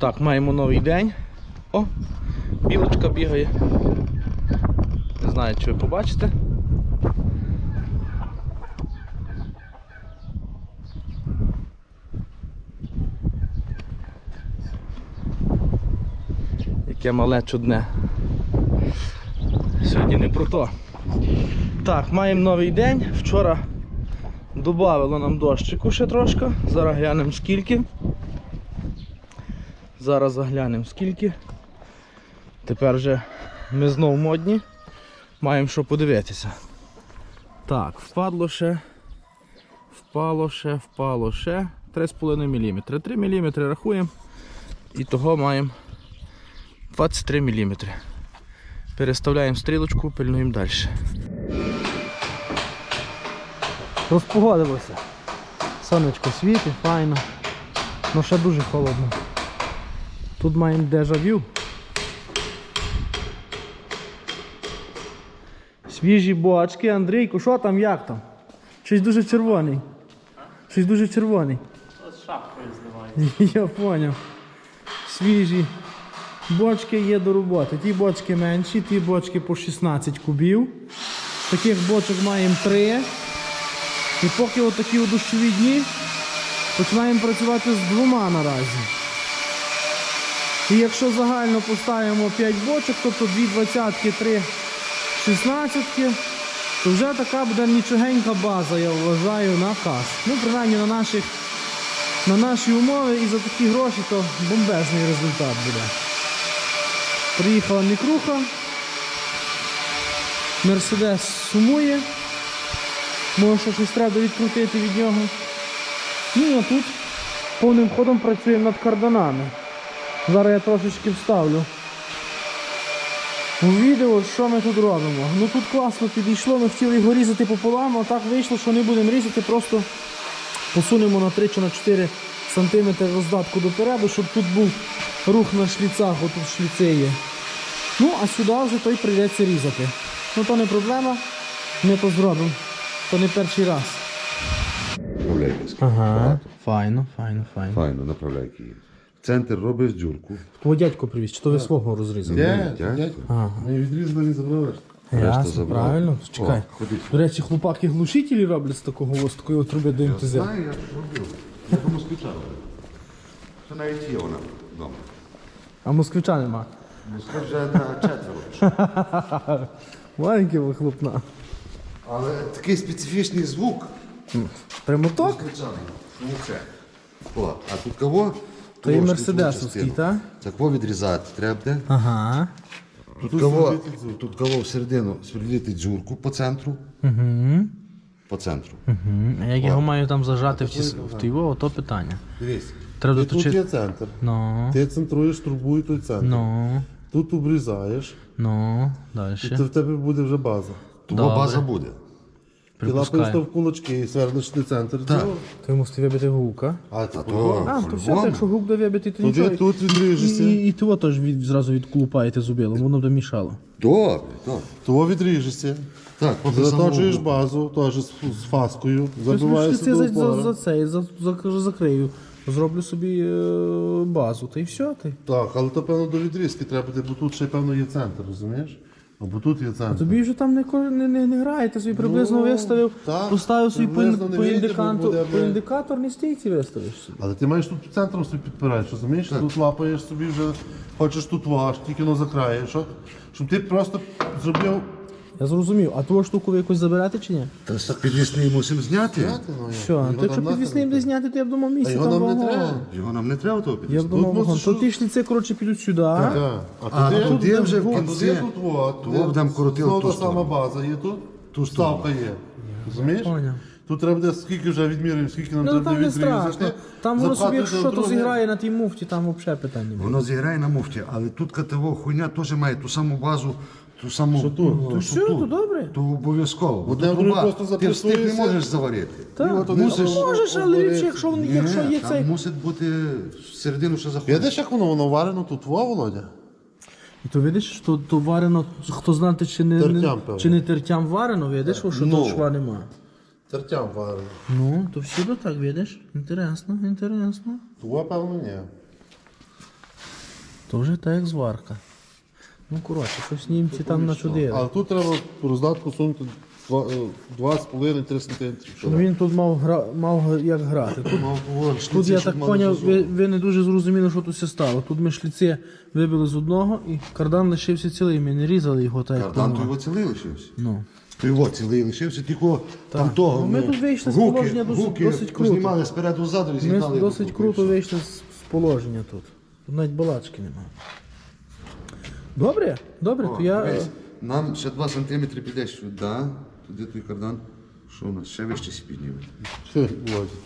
Так, маємо новий день. О, білочка бігає. Не знаю, чи ви побачите. Яке мале чудне. Сьогодні не про то. Так, маємо новий день. Вчора додавило нам дощику ще трошки. Зараз глянемо скільки. Зараз заглянемо скільки. Тепер вже ми знов модні. Маємо що подивитися. Так, впадло ще. Впало ще, впало ще. 3,5 мм. 3 мм рахуємо. І того маємо 23 мм. Переставляємо стрілочку, пильнуємо далі. Розпогодилося. Сонечко світить, файно. Ну ще дуже холодно. Тут маємо дежавю. Свіжі бочки, Андрійку, що там, як там? Щось дуже червоний. Щось дуже червоний. З шапкою здавай. Я поняв. Свіжі бочки є до роботи. Ті бочки менші, ті бочки по 16 кубів. Таких бочок маємо 3. І поки отакі у дощові дні починаємо працювати з двома наразі. І якщо загально поставимо 5 бочок, тобто 2 двадцятки, 3 шістнадцятки, то вже така буде нічогенька база, я вважаю, на кас. Ну, принаймні на наших на наші умови і за такі гроші то бомбезний результат буде. Приїхала мікруха. Мерседес сумує. Може щось треба відкрутити від нього. Ну а тут повним ходом працюємо над карданами. Зараз я трошечки вставлю. У відео, що ми тут робимо. Ну тут класно підійшло, ми хотіли його різати пополам, а так вийшло, що не будемо різати, просто посунемо на 3 чи на 4 см роздатку допереду, щоб тут був рух на шліцах, отут шліци є. Ну, а сюди вже той прийдеться різати. Ну то не проблема, ми то зробимо. То не перший раз. Направляйки. Ага, файно, файно, файно. Файно, направляйки є. Центр робиш дюрку. Твого дядько привіз, чи то ви свого розрізали? Де? дядько. Ага. Ми відрізали, не забрали. Решта Ясно, забрав. правильно. Чекай. О, ходіть. До речі, хлопаки глушителі роблять з такого ось такої от труби до МТЗ. Знаю, я ж робив. Я до москвича. Це навіть є вона вдома. А москвича нема. Москва вже на четверо. Маленький вихлопна. Але такий специфічний звук. Примоток? Звичайний. Шумовче. О, а тут кого? То є мерседесовський, так? Так кого відрізати треба буде. Ага. Тут кого, тут кого всередину сверлити дзюрку по центру. Угу. По центру. А як його маю там зажати в, ті, в тіво, то питання. Дивись. Треба І тут є центр. Ну, Ти центруєш трубу і той центр. ну, Тут обрізаєш, ну, далі. і це в тебе буде вже база. Того база буде. Припускаю. там в кулачки і ти центр. Так. Ти мусив вибити гука. А це А по-любому. то А, то все, по-любому. якщо гук до вибити, то нічого. тут відріжешся. І, і, того теж від, зразу відколупаєте зубилом, воно б мішало. Добре, добре. Того відріжешся. Так, Заточуєш базу, теж з, з фаскою, Тобто забиваєшся це до за, за, за це, за, за, закрию. Зроблю собі е, базу, та й все. Ти. Так, але то певно до відрізки треба бо тут ще певно є центр, розумієш? Або тут є центр. Тобі вже там не, не, не, не грає, ти собі приблизно Ну, виставив, так, поставив собі по, ін- по, індиканту, буде, по бля. індикаторній стійці виставиш собі. Але ти маєш тут центром собі підпираєш, розумієш? Тут лапаєш собі вже, хочеш тут ваш, тільки но закраєш, щоб ти просто зробив. Я зрозумів, а ту штуку ви якось заберете чи ні? Та ж підвісний мусимо зняти. Ну? Що, Його то якщо підвісний буде зняти, то я б думав А місяць його нам не вагон. треба. Його нам не треба того Я підвісного. б думав, вагон. То ті шліци, коротше, підуть сюди. Так. А, А туди, туди вже в кінці. туди тут де будемо крутити Знову та сама сторону. база є тут, тут ставка є. Розумієш? Поняв. Тут треба буде скільки вже відміряємо, скільки нам Ну треба там не відрізати. страшно. Там воно собі, якщо то зіграє на тій муфті, там взагалі питань немає. Воно зіграє на муфті, але тут КТВ хуйня теж має ту саму базу, ту саму. Що тут? То все, то добре. То обов'язково. Бо Одне друге труба, просто ти встиг не можеш заварити. Так, от мусиш, там можеш, але обварити. ліпше, якщо, він- якщо є там цей. мусить бути всередину, що заходить. Видиш, як воно воно варено тут, во, Володя? І то видиш, що то варено, хто знати, чи не, Тертям, не, певно. чи не тертям варено, видиш, що Ну. тут шва нема. Тертям варено. Ну, то всюди так, видиш? Інтересно, інтересно. Того, певно, ні. То вже так як зварка. Ну, коротше, щось німці там начудили. А тут треба роздатку сунути е, 2,5-3 см. Він тут мав, гра... мав як грати. Тут, тут я так зрозумів, ви, ви не дуже зрозуміли, що тут все стало. Тут ми шліці вибили з одного і кардан лишився цілий, ми не різали його так. як Кардан то планували. його цілий лишився. Ну. То його цілий лишився, тільки там того. Ну, ми тут вийшли з положення досить- досить круто. Знімали спереду ззаду і Ми зігнали. досить круто вийшли з, з положення тут. Тут навіть балачки немає. Добре, добре, О, то я. дивись, Нам ще 2 см піде сюди, туди той кардан. Що у нас? Ще вище сі підніме.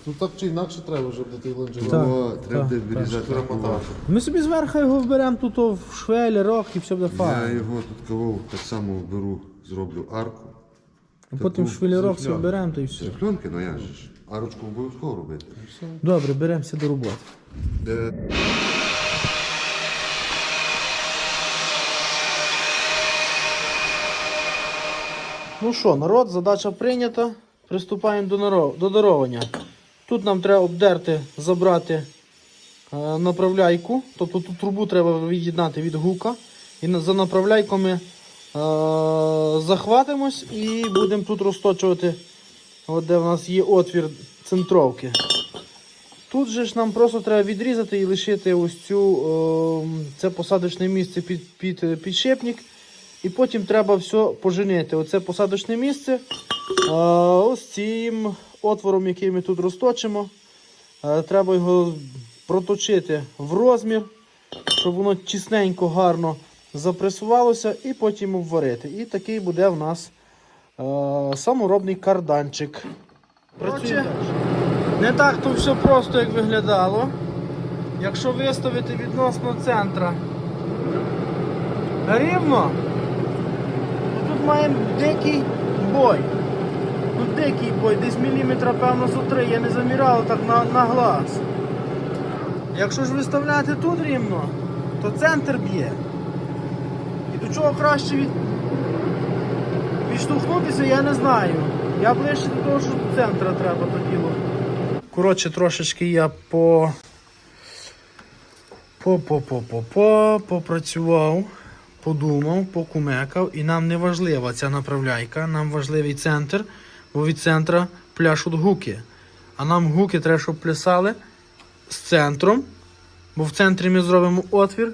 Ну так чи інакше треба, щоб ти ланжерон. Так, О, треба буде вирізати. Перемотати. Ми собі зверху його вберемо тут о, в швелі, рок і все буде Я файно. його тут кого так само беру, зроблю арку. А потім в швелі рок все вберемо, то і все. Пленки, ну я ж. Арочку обов'язково робити. Добре, беремося до роботи. Де Ну що, народ, задача прийнята. Приступаємо до, до даровання. Тут нам треба обдерти, забрати е, направляйку. Тобто тут трубу треба від'єднати від гука. І за направляйками е, захватимось і будемо тут розточувати, от де в нас є отвір центровки. Тут же ж нам просто треба відрізати і лишити ось цю, е, це посадочне місце під, під е, підшипник. І потім треба все поженити. Оце посадочне місце. е, Ось цим отвором, який ми тут розточимо. Е, Треба його проточити в розмір, щоб воно тісненько, гарно запресувалося, і потім обварити. І такий буде в нас е, саморобний карданчик. Працює. Не так то все просто, як виглядало. Якщо виставити відносно центра рівно, маємо дикий бой. Тут дикий бой, десь міліметра, певно, зо три, я не заміряв так на, на глаз. Якщо ж виставляти тут рівно, то центр б'є. І до чого краще від... відштовхнутися, я не знаю. Я ближче до того, що до центра треба то діло. Коротше, трошечки я по. По, по, по, по, по, попрацював, подумав, покумекав, і нам не важлива ця направляйка, нам важливий центр, бо від центра пляшуть гуки. А нам гуки треба, щоб плясали з центром, бо в центрі ми зробимо отвір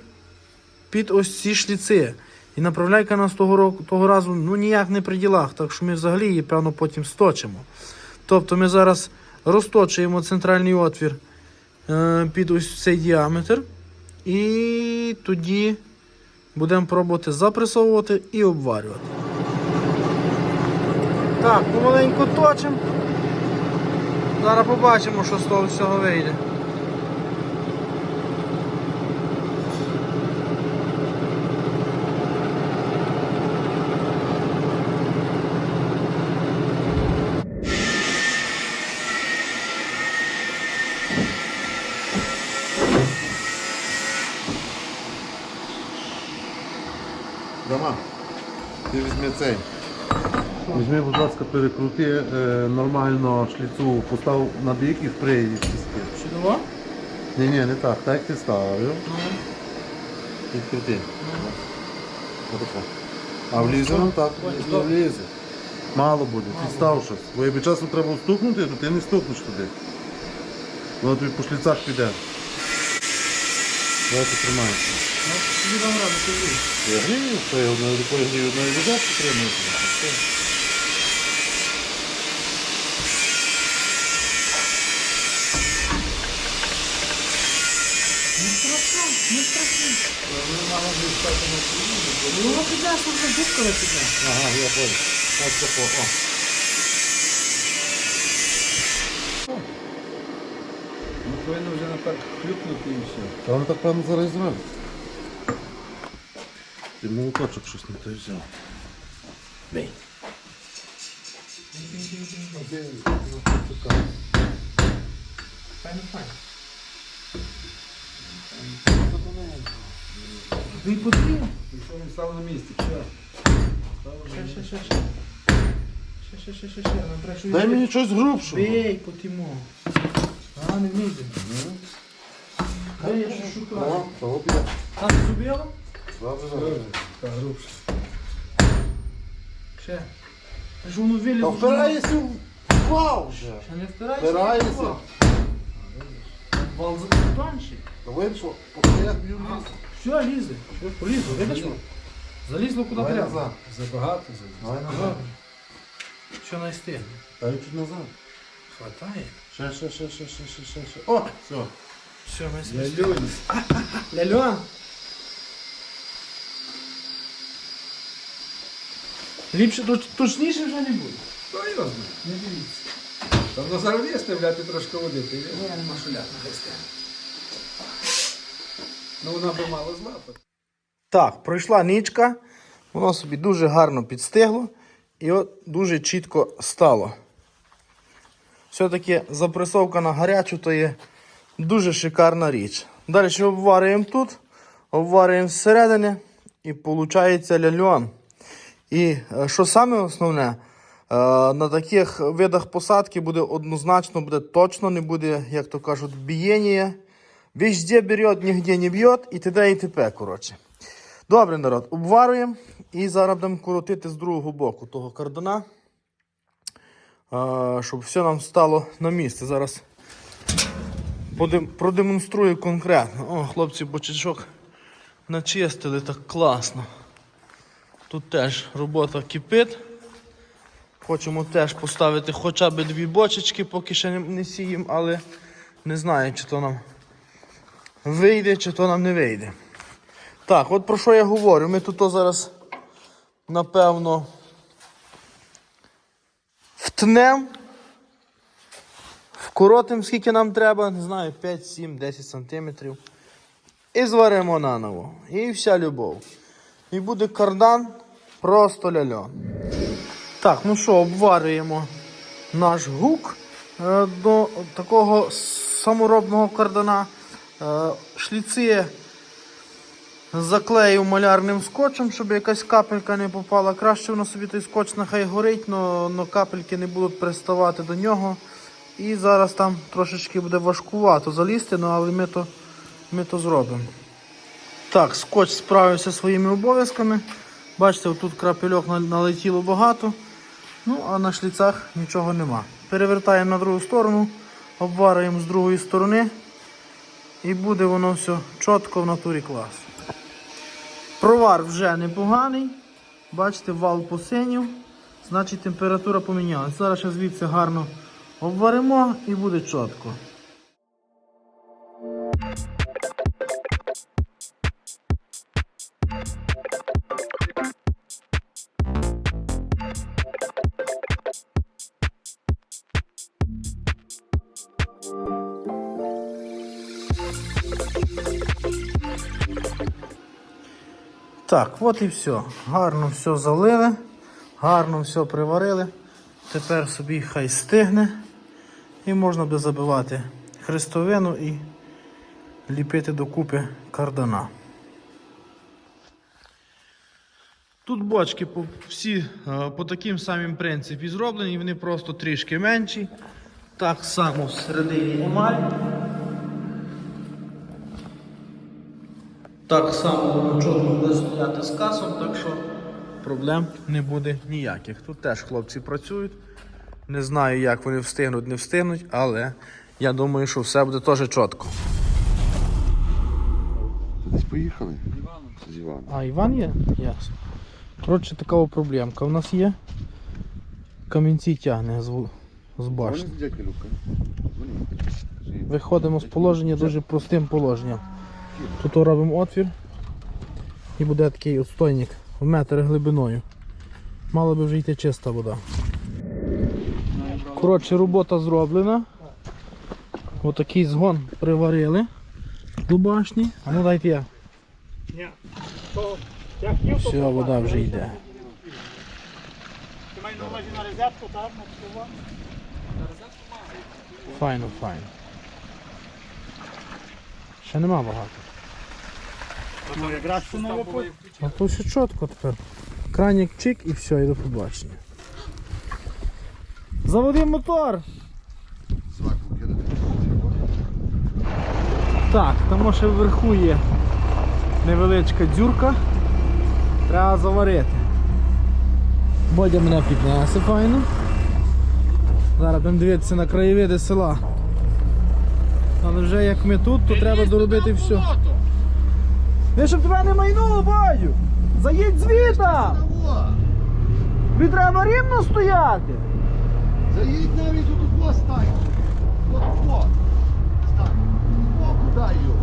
під ось ці шліци. І направляйка нас того, року, того разу ну, ніяк не при ділах, так що ми взагалі її, певно, потім сточимо. Тобто ми зараз розточуємо центральний отвір е, під ось цей діаметр. І тоді будемо пробувати запресовувати і обварювати. Так, помаленьку точимо. Зараз побачимо, що з того всього вийде. Цей. Візьми, будь ласка, перекрути е, нормально шліцу, постав на бік і вприй її. Чудово? Ні, ні, не так, так як ти ставив. Відкрути. Отако. А влізе нам так, не влізе. Мало буде, підстав щось. Бо якби часом треба стукнути, то ти не стукнеш туди. Воно тобі по шліцах піде. Давайте тримайся. Тобі там рада, тобі. Я грію, що я одною рукою грію, одною. Не страшно, не страшно. Ну, воно піде, що вже губками піде. Ага, я понял. От тако, о. Повинно вже напевно хлюпнути і все. Та воно так певно зараз і зробить. Ти молоточок щось не той взяв. Бей. Файно, файно. Ти потрібно? Якщо він став на місці, все. Ще, ще, ще, ще. Ще, ще, ще, ще, ще. Нам треба щось Дай мені щось грубшого. Бей, потимо. А, не вмійте. Де я що шукаю? О, того піде. Так зубило? Добре, добре. Так, грубше. Ще. Та ж воно Та вилізло. впираєшся в вал вже. Та не впирайся. Впираєшся. Вал закрутанший. Та вийшло, б'ю ліс. Все, лізе. Полізло, видиш? Залізло куди треба. Забагато зараз. Давай назад. Що найстигне? Дай чуть назад. Хватає. Ще, ще, ще, ще, ще, ще, ще, ще. О, все. Все, найстигне. люблю. Ляльон. Ліпше, точ- точніше вже не буде. Знає? Не дивіться. Там на зараз вляти трошки води. Ти є? Я не можу ляти, хай. Ну вона би мала злапати. Так, пройшла нічка, воно собі дуже гарно підстигло і от дуже чітко стало. Все-таки запресовка на гарячу то є дуже шикарна річ. Далі обварюємо тут, обварюємо зсередини і виходить ляльон. І е, що саме основне, е, на таких видах посадки буде однозначно, буде точно, не буде, як то кажуть, бієння. Везде берет, нігде не б'є і т.д. і т.п. коротше. Добре, народ, обварюємо і зараз будемо крутити з другого боку того кардана, е, щоб все нам стало на місце. Зараз продемонструю конкретно. О, хлопці, бочечок начистили так класно. Тут теж робота кипить. Хочемо теж поставити хоча б дві бочечки, поки ще не, сіємо, але не знаю, чи то нам вийде, чи то нам не вийде. Так, от про що я говорю. Ми тут зараз, напевно, втнем, вкоротим, скільки нам треба, не знаю, 5, 7, 10 сантиметрів. І зваримо наново. І вся любов. І буде кардан просто ляльон. Так, ну що, обварюємо наш гук е, до такого саморобного кардана. Е, шліци заклеїв малярним скотчем, щоб якась капелька не попала. Краще воно собі той скотч нехай горить, але капельки не будуть приставати до нього. І зараз там трошечки буде важкувато залізти, ну, але ми то, ми то зробимо. Так, скотч справився своїми обов'язками. Бачите, тут крапельок налетіло багато. Ну, а на шліцах нічого нема. Перевертаємо на другу сторону, обварюємо з другої сторони. І буде воно все чітко в натурі клас. Провар вже непоганий. Бачите, вал посинів. Значить температура помінялась. Зараз ще звідси гарно обваримо і буде чітко. Так, от і все. Гарно все залили, гарно все приварили. Тепер собі хай стигне. І можна буде забивати хрестовину і ліпити докупи кардана. Тут бочки по, всі е, по таким самим принципі зроблені, вони просто трішки менші. Так само всередині емаль. Так само воно чітко буде стояти з касом, так що проблем не буде ніяких. Тут теж хлопці працюють. Не знаю, як вони встигнуть, не встигнуть, але я думаю, що все буде теж чітко. Десь поїхали? З Іваном. А Іван є? Ясно. Коротше, така проблемка. У нас є камінці тягне з, з башни. Виходимо з положення дуже простим положенням. Тут робимо отвір і буде такий отстойник в метр глибиною. Мала би вже йти чиста вода. Коротше, робота зроблена. Отакий згон приварили до башні. А ну дайте я. Все, вода вже йде. Ти маєш на увазі на розетку, так? На телефон? Файно, файно. Ще нема багато. Ну, якраз. А то все чітко тепер. Кранік чик і все, і до побачення. Заводи мотор! Так, тому що вверху є невеличка дзюрка. Треба заварити. Бодя мене піднесе файно. Зараз будемо дивитися на краєвиди села. Але вже як ми тут, то треба доробити все. Не щоб тебе не майнуло, Бодю! Заїдь звіта! Тобі треба рівно стояти! Заїдь навіть тут во стань. От во. Стань. О, куди його?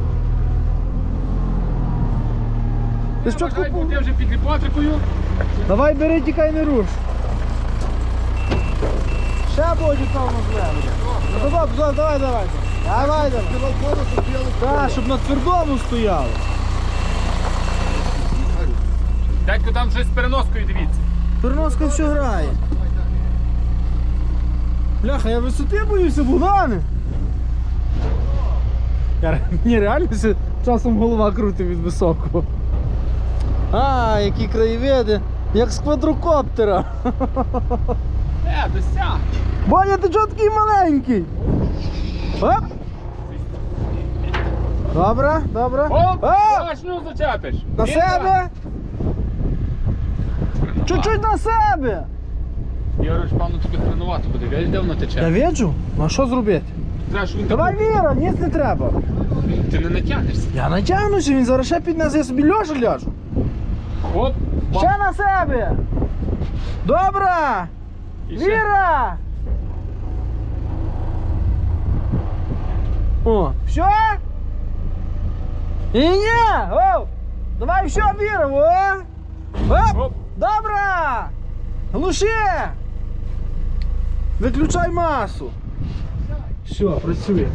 Ти що купу? буде вже під ліпотрикою. Давай бери, тікай не руш. Ще Бодю там можливо. Ну давай, давай, давай, давай. Давай, давай. Так, щоб на твердому стояло. Дядько там щось з переноскою дивіться. Переноска все грає. Бляха, я висоти боюся, Богдане. Мені реально часом голова крутить від високого. А, які краєвиди, як з квадрокоптера. Е, досяг. Боня, ти чого такий маленький? Оп! Добре, добре. Оп, Оп! зачепиш. На себе! Чуть-чуть на себе! так. Ігор, певно, тобі тренувати буде. Видиш, де воно Я тече? віджу. Ну а що зробити? Треба, щоб він Давай Віра, ніс не треба. так- Ти не натягнешся. Я натягнуся, він зараз ще піднесе, я собі ляжу ляжу. Оп. бам. Ще на себе! Добре! І ще. Віра! О, все? І ні! О! Давай все, Віра! О! Оп! Оп. Добре! Глуши! Виключай масу! Все, працює.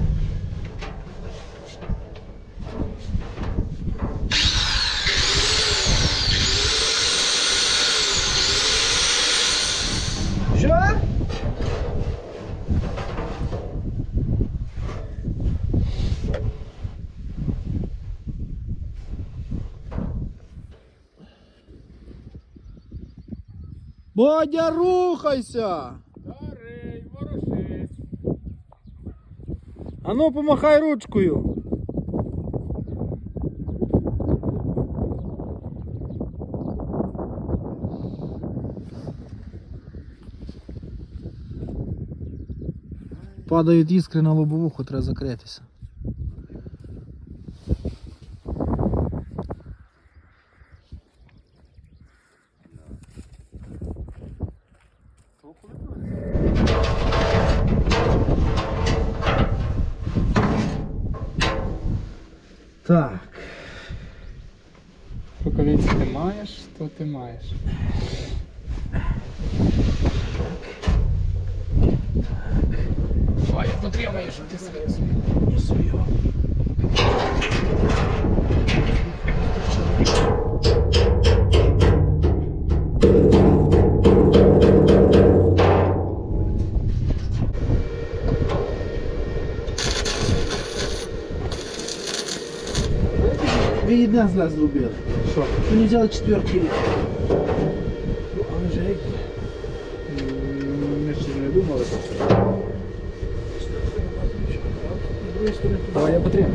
Що? Бодя, рухайся! Старий, ворушись. А ну помахай ручкою. Падають іскри на лобовуху, треба закритися. Рукавиці ти маєш, то ти маєш. Ой, я потримаю, що ти себе Ви зла зле Что? Що? Не взял четверки. Ну, Анжей. як? Ми ще не думали про це. Давай я потримаю.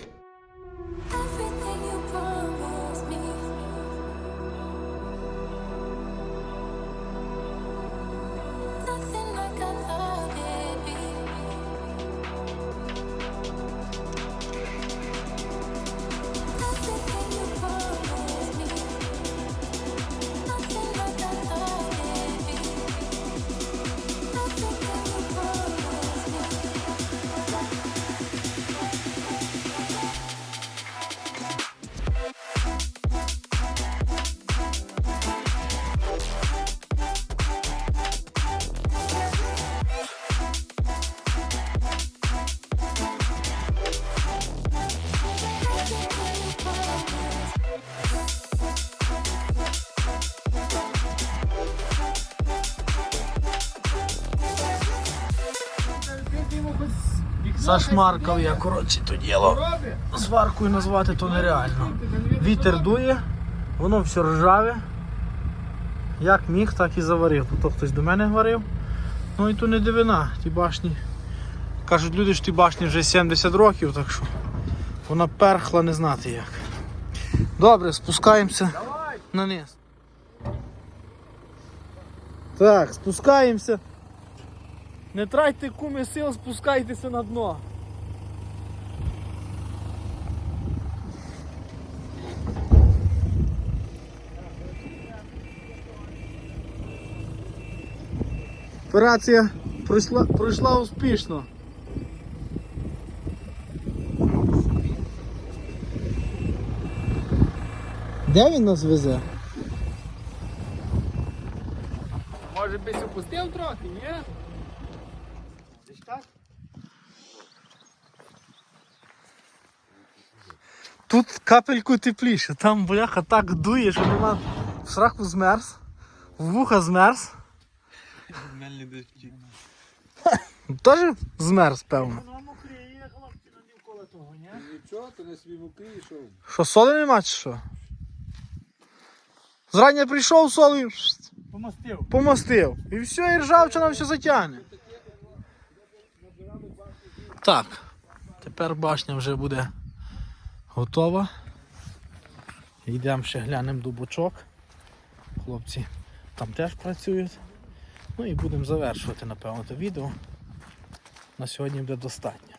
Зашмаркав я, коротше, то діло. Сваркою назвати то нереально. Вітер дує, воно все ржаве. Як міг, так і заварив. Тут хтось до мене говорив. Ну і то не дивина, ті башні. Кажуть люди, що ті башні вже 70 років, так що вона перхла не знати як. Добре, спускаємося на низ. Так, спускаємося. Не тратьте куми сил, спускайтеся на дно. Операція пройшла, пройшла успішно. Де він нас везе? Може би опустив трохи, ні? Тут капельку тепліше, там бляха так дує, що нема в сраку змерз, в вуха змерз. Мельний дощик. Теж змерз, певно. Нічого, то не свій муки йшов. Що, соли нема чи що? Зрання прийшов, соли Помостив. помостив. І все, і ржавчина все затягне. Так, тепер башня вже буде готова. Йдемо ще глянемо до бочок. Хлопці там теж працюють. Ну і будемо завершувати, напевно, це відео. На сьогодні буде достатньо.